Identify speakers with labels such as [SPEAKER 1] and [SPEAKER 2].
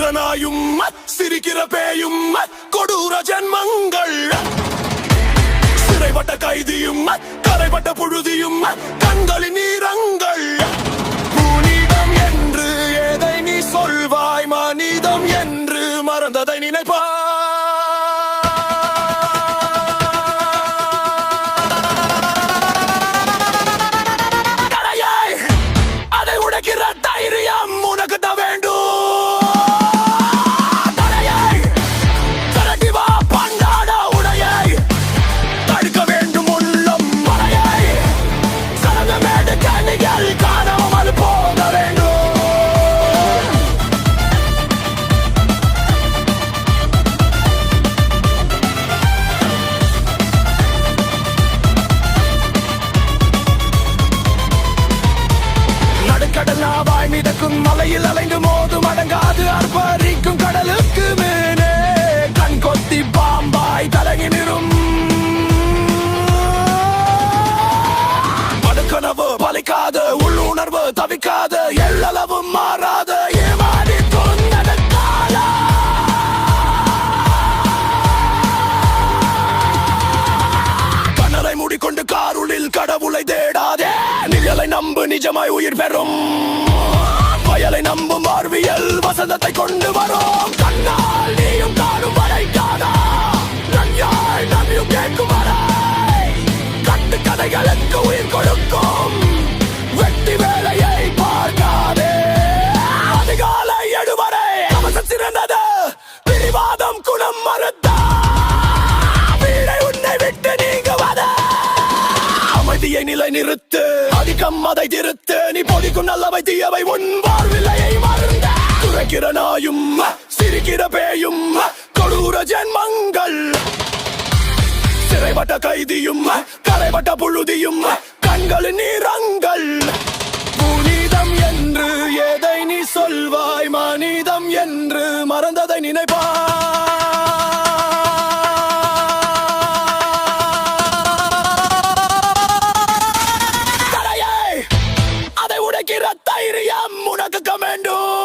[SPEAKER 1] சிரிக்கிற நாயும் சிரிக்கிற பேயும் கொடூர ஜென்மங்கள். சிறைப்பட்ட கைதியும் கரைப்பட்ட புழுதியும் கண்களின் நீரங்கள் புனிதம் என்று எதை நீ சொல்வாய் மனிதம் என்று மறந்ததை நினைப்பா மிதக்கும் மலையில் அலைந்து மோதும் அடங்காது அர்ப்பரிக்கும் கடலுக்கு மேலே. கண் கொத்தி பாம்பாய் தலங்கி நிறும் படுக்கனவு பலிக்காது உள்ளுணர்வு தவிக்காது எல்லளவும் மாறாது. ஏமாறி மூடிக்கொண்டு காருளில் கடவுளை தேடாதே. நிழலை நம்பு நிஜமாய் உயிர் பெறும். வயலை நம்பும் வாழ்வியல் வசந்தத்தை கொண்டு வரும். கண்ணால் நீயும் காணும் வரைக்காதா நன்யாய் நம்பியும் கேட்கும் வரை. கண்டு கதைகளுக்கு உயிர் கொடுக்கும். வெட்டி வேலையை பார்க்காதே. அதிகாலை எடுவரை அவசம் சிறந்தது. பிரிவாதம் குணம் மறுத்த. அமைதியை நிலை நிறுத்து அதிகம் திருத்து. நீ பொடிக்கும் நல்லவை தீயவை உன் வாழ்விலையை மறந்த குறைக்கிற நாயும் சிரிக்கிற பேயும் கொடூர ஜென்மங்கள். சிறைப்பட்ட கைதியும் கரைப்பட்ட புழுதியும் கண்களின் நிறங்கள். புனிதம் என்று எதை நீ சொல்வாய்? மனிதம் என்று மறந்ததை நினைப்பாய்? தடையை அதை உடைக்கிற தைரியம் உனக்கு வேண்டும்